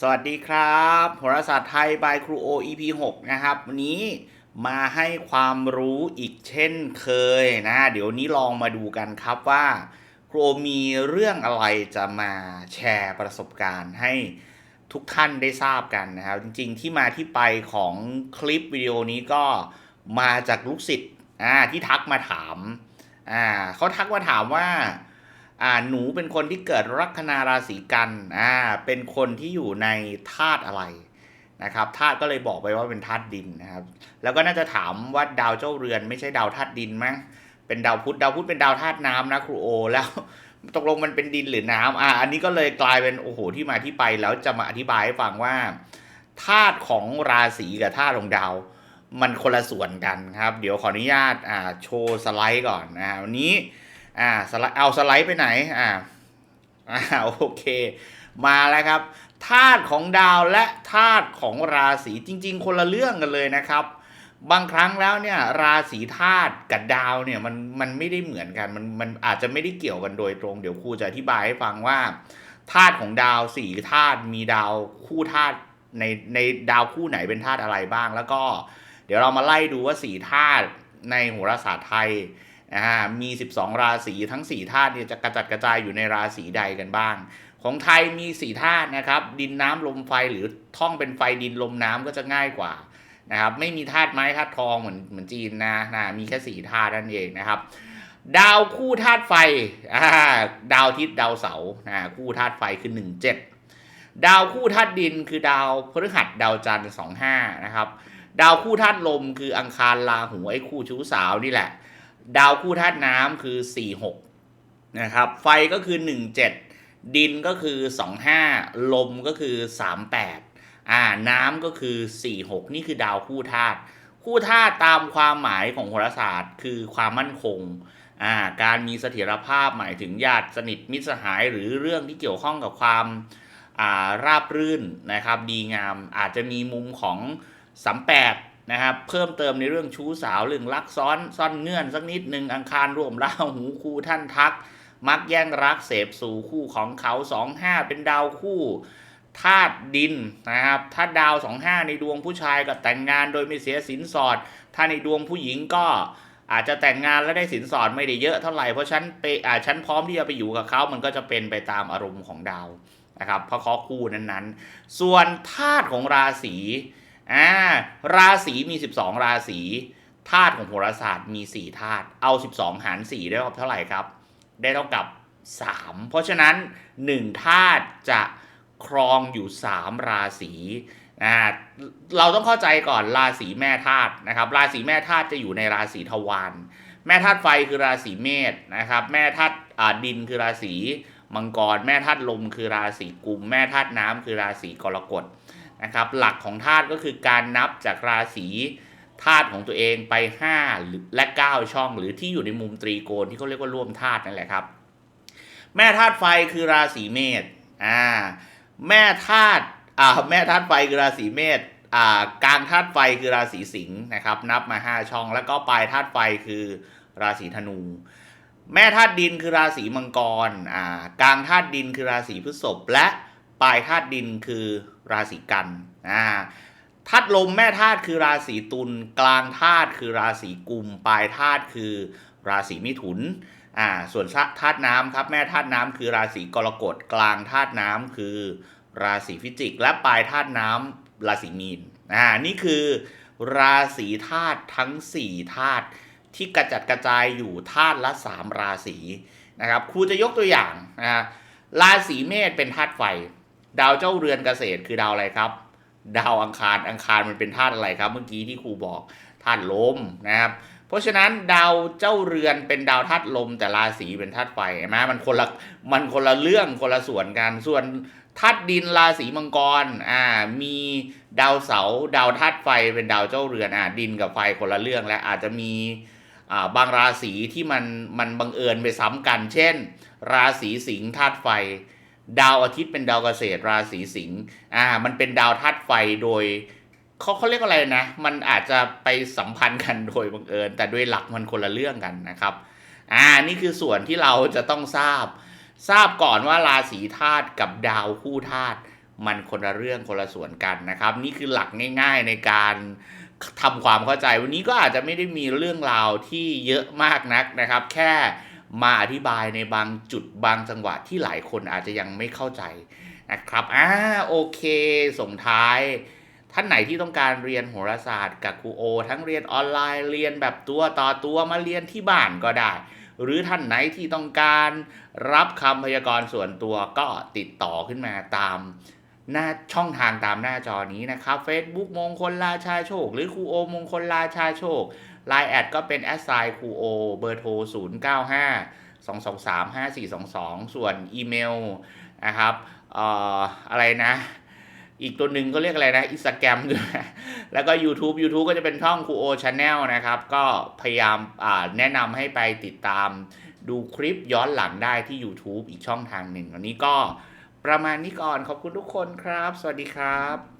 สวัสดีครับโหราศาสตร์ไทยบายครูโอ EP 6นะครับ วันนี้มาให้ความรู้อีกเช่นเคยนะ เดี๋ยวนี้ลองมาดูกันครับว่า ครูโอมีเรื่องอะไรจะมาแชร์ประสบการณ์ให้ทุกท่านได้ทราบกันนะครับ จริงๆที่มาที่ไปของคลิปวิดีโอนี้ก็มาจากลูกศิษย์ที่ทักมาถามอ่าเขาทักมาถามว่า อ่าหนูเป็นคนที่เกิดลัคนาราศีกันอ่าเป็นคนที่อยู่ในธาตุอะไรนะครับธาตุก็เลยบอกไปว่าเป็นธาตุดินนะครับ แล้วก็น่าจะถามว่าดาวเจ้าเรือนไม่ใช่ดาวธาตุดินมั้งเป็นดาวพุธดาวพุธเป็นดาวธาตุน้ำนะครูโอ แล้วตกลงมันเป็นดินหรือน้ำอ่าอันนี้ก็เลยกลายเป็นโอ้โหที่มาที่ไปแล้วจะมาอธิบายให้ฟังว่าธาตุของราศีกับธาตุของดาว มันคนละส่วนกันครับ เดี๋ยวขออนุญาตอ่าโชว์สไลด์ก่อนนะวันนี้ อ่าสไลด์เอาสไลด์ไปไหนอ่าอ่าโอเค มาแล้วครับธาตุของดาวและธาตุของราศีจริง ๆ คนละเรื่องกันเลยนะครับ บางครั้งแล้วเนี่ยราศีธาตุกับดาวเนี่ยมันมันไม่ได้เหมือนกันมันมันอาจจะไม่ได้เกี่ยวกันโดยตรง เดี๋ยวครูจะอธิบายให้ฟังว่าธาตุของดาวสี่ธาตุมีดาวคู่ธาตุในในดาวคู่ไหนเป็นธาตุอะไรบ้าง แล้วก็ เดี๋ยวเรามาไล่ดูว่าสี่ธาตุในโหราศาสตร์ไทย นะฮะมี 12 ราศีทั้ง 4 ธาตุเนี่ยจะกระจัดกระจายอยู่ในราศีใดกันบ้าง ของไทยมี 4 ธาตุนะครับ ดินน้ำลมไฟหรือท่องเป็นไฟดินลมน้ำก็จะง่ายกว่านะครับ ไม่มีธาตุไม้ธาตุทองเหมือนเหมือนจีนนะนะมีแค่ 4 ธาตุนั่นเองนะครับ ดาวคู่ธาตุไฟดาวทิตย์ดาวเสาร์นะคู่ธาตุไฟคือ 17 ดาวคู่ธาตุดินคือดาวพฤหัสดาวจันทร์25นะครับ ดาวคู่ธาตุลมคืออังคารราหูไอ้คู่ชู้สาวนี่แหละ ดาวคู่ธาตุน้ำคือ 46 นะครับ ไฟก็คือ 17 ดินก็คือ 25 ลมก็คือ 38 อ่า น้ำก็คือ 46 นี่คือดาวคู่ธาตุ คู่ธาตุตามความหมายของโหราศาสตร์ คือความมั่นคง อ่า การมีเสถียรภาพหมายถึงญาติสนิทมิตรสหายหรือเรื่องที่เกี่ยวข้องกับความอ่าราบรื่นนะครับ ดีงาม อาจจะมีมุมของสัมแปด นะครับเพิ่มเติมในเรื่องชู้สาวเรื่องรักซ้อนซ่อนเงื่อนสักนิดหนึ่งอังคารร่วมราหูคู่ท่านทัก มักแย่งรักเสพสู่คู่ของเขาสองห้าเป็นดาวคู่ธาตุดินนะครับถ้าดาวสองห้าในดวงผู้ชายก็แต่งงานโดยไม่เสียสินสอด ถ้าในดวงผู้หญิงก็อาจจะแต่งงานแล้วได้สินสอดไม่ได้เยอะเท่าไหร่เพราะฉันไปอ่าฉันพร้อมที่จะไปอยู่กับเขามันก็จะเป็นไปตามอารมณ์ของดาวนะครับเพราะข้อคู่นั้นๆ ส่วนธาตุของราศี อ่าราศีมี 12 ราศีธาตุของโหราศาสตร์มี4ธาตุเอา 12 หาร 4 ได้เท่าไหร่ครับ ได้เท่ากับ 3 เพราะฉะนั้น1ธาตุจะครองอยู่ 3 ราศีอ่าเราต้องเข้าใจก่อนราศีแม่ธาตุนะครับราศีแม่ธาตุจะอยู่ในราศีทวารแม่ธาตุไฟคือราศีเมษนะครับแม่ธาตุดินคือราศีมังกร แม่ธาตุลมคือราศีกุม แม่ธาตุน้ำคือราศีกรกฎ นะครับหลักของธาตุก็คือการนับจากราศีธาตุของตัวเองไป5หรือและ 9 ช่อง หรือที่อยู่ในมุมตรีโกณที่เขาเรียกว่าร่วมธาตุนั่นแหละครับ แม่ธาตุไฟคือราศีเมษอ่าแม่ธาตุอ่าแม่ธาตุไฟคือราศีเมษอ่ากลางธาตุไฟคือราศีสิงห์นะครับนับมา 5 ช่อง แล้วก็ปลายธาตุไฟคือราศีธนู แม่ธาตุดินคือราศีมังกรอ่ากลางธาตุดินคือราศีพฤษภและ ปลายธาตุดินคือราศีกันอ่าธาตุลมแม่ธาตุคือราศีตุลกลางธาตุคือราศีกุม ปลายธาตุคือราศีมิถุนอ่าส่วนธาตุน้ำครับแม่ธาตุน้ำคือราศีกรกฎกลางธาตุน้ำคือราศีพิจิก และปลายธาตุน้ำราศีมีนอ่านี่คือราศีธาตุทั้ง 4ธาตุที่กระจัดกระจายอยู่ธาตุละ 3 ราศีนะครับครูจะยกตัวอย่างนะราศีเมษเป็นธาตุไฟ ดาวเจ้าเรือนเกษตรคือดาวอะไรครับ ดาวอังคารอังคารมันเป็นธาตุอะไรครับ เมื่อกี้ที่ครูบอกธาตุลมนะครับ เพราะฉะนั้นดาวเจ้าเรือนเป็นดาวธาตุลม แต่ราศีเป็นธาตุไฟใช่ไหมมันคนละมันคนละเรื่องคนละส่วนกันส่วนธาตุดินราศีมังกรอ่ามีดาวเสาดาวธาตุไฟเป็นดาวเจ้าเรือนอ่าดินกับไฟคนละเรื่องและอาจจะมีอ่าบางราศีที่มันมันบังเอิญไปซ้ำกัน เช่น ราศีสิงห์ธาตุไฟ ดาวอาทิตย์เป็นดาวเกษตรราศีสิงห์อ่า มันเป็นดาวธาตุไฟโดยเขาเขาเรียกอะไรนะ มันอาจจะไปสัมพันธ์กันโดยบังเอิญ แต่ด้วยหลักมันคนละเรื่องกันนะครับ อ่า นี่คือส่วนที่เราจะต้องทราบ ทราบก่อนว่าราศีธาตุกับดาวคู่ธาตุมันคนละเรื่องคนละส่วนกันนะครับ นี่คือหลักง่าย ๆในการทำความเข้าใจ วันนี้ก็อาจจะไม่ได้มีเรื่องราวที่เยอะมากนักนะครับ แค่ มาอธิบายในบางจุดบางจังหวะที่หลายคนอาจจะยังไม่เข้าใจนะครับอ่าโอเค ส่งท้าย ท่านไหนที่ต้องการเรียนโหราศาสตร์กับครูโอ ทั้งเรียนออนไลน์เรียนแบบตัวต่อตัวมาเรียนที่บ้านก็ได้ หรือท่านไหนที่ต้องการรับคำพยากรณ์ส่วนตัวก็ติดต่อขึ้นมาตามหน้าช่องทางตามหน้าจอนี้นะครับ Facebook มงคลราชาโชค หรือครูโอมงคลราชาโชค Line แอดก็เป็นแอดไซครูโอเบอร์โทร 0 9 5 2 2 3 5 4 2 2 ส่วนอีเมลนะครับอออะไรนะ อีกตัวหนึ่งก็เรียกอะไรนะอินสตาแกรมด้วยแล้วก็ YouTube YouTube ก็จะเป็นช่องครูโอชาแนลนะครับ ก็พยายามแนะนำให้ไปติดตามดูคลิปย้อนหลังได้ที่ YouTube อีกช่องทางหนึ่งวันนี้ก็ประมาณนี้ก่อนขอบคุณทุกคนครับ สวัสดีครับ